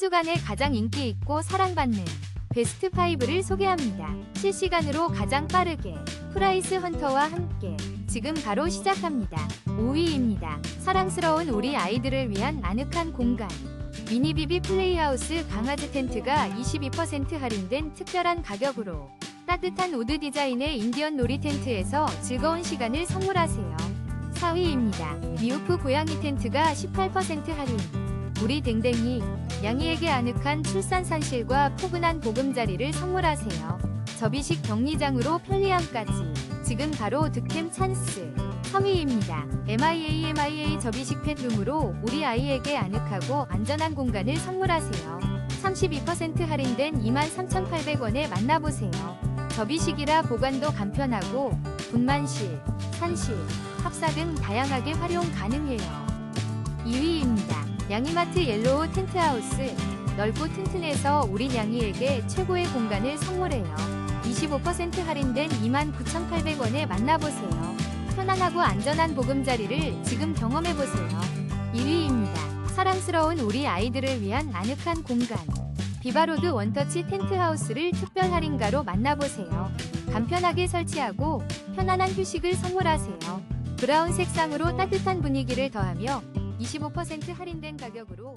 주간에 가장 인기 있고 사랑받는 베스트 5를 소개합니다. 실시간으로 가장 빠르게 프라이스 헌터와 함께 지금 바로 시작합니다. 5위입니다. 사랑스러운 우리 아이들을 위한 아늑한 공간. 미니비비 플레이하우스 강아지 텐트가 22% 할인된 특별한 가격으로 따뜻한 우드 디자인의 인디언 놀이 텐트에서 즐거운 시간을 선물하세요. 4위입니다. 미우프 고양이 텐트가 18% 할인. 우리 댕댕이 양이에게 아늑한 출산 산실과 포근한 보금자리를 선물하세요. 접이식 격리장으로 편리함까지 지금 바로 득템 찬스. 3위입니다. MIA MIA 접이식 펫룸으로 우리 아이에게 아늑하고 안전한 공간을 선물하세요. 32% 할인된 23,800원에 만나보세요. 접이식이라 보관도 간편하고 분만실, 산실, 합사 등 다양하게 활용 가능해요. 2위입니다. 양이마트 옐로우 텐트하우스 넓고 튼튼해서 우리 양이에게 최고의 공간을 선물해요. 25% 할인된 29,800원에 만나보세요. 편안하고 안전한 보금자리를 지금 경험해보세요. 1위입니다. 사랑스러운 우리 아이들을 위한 아늑한 공간. 비바로드 원터치 텐트하우스를 특별 할인가로 만나보세요. 간편하게 설치하고 편안한 휴식을 선물하세요. 브라운 색상으로 따뜻한 분위기를 더하며 25% 할인된 가격으로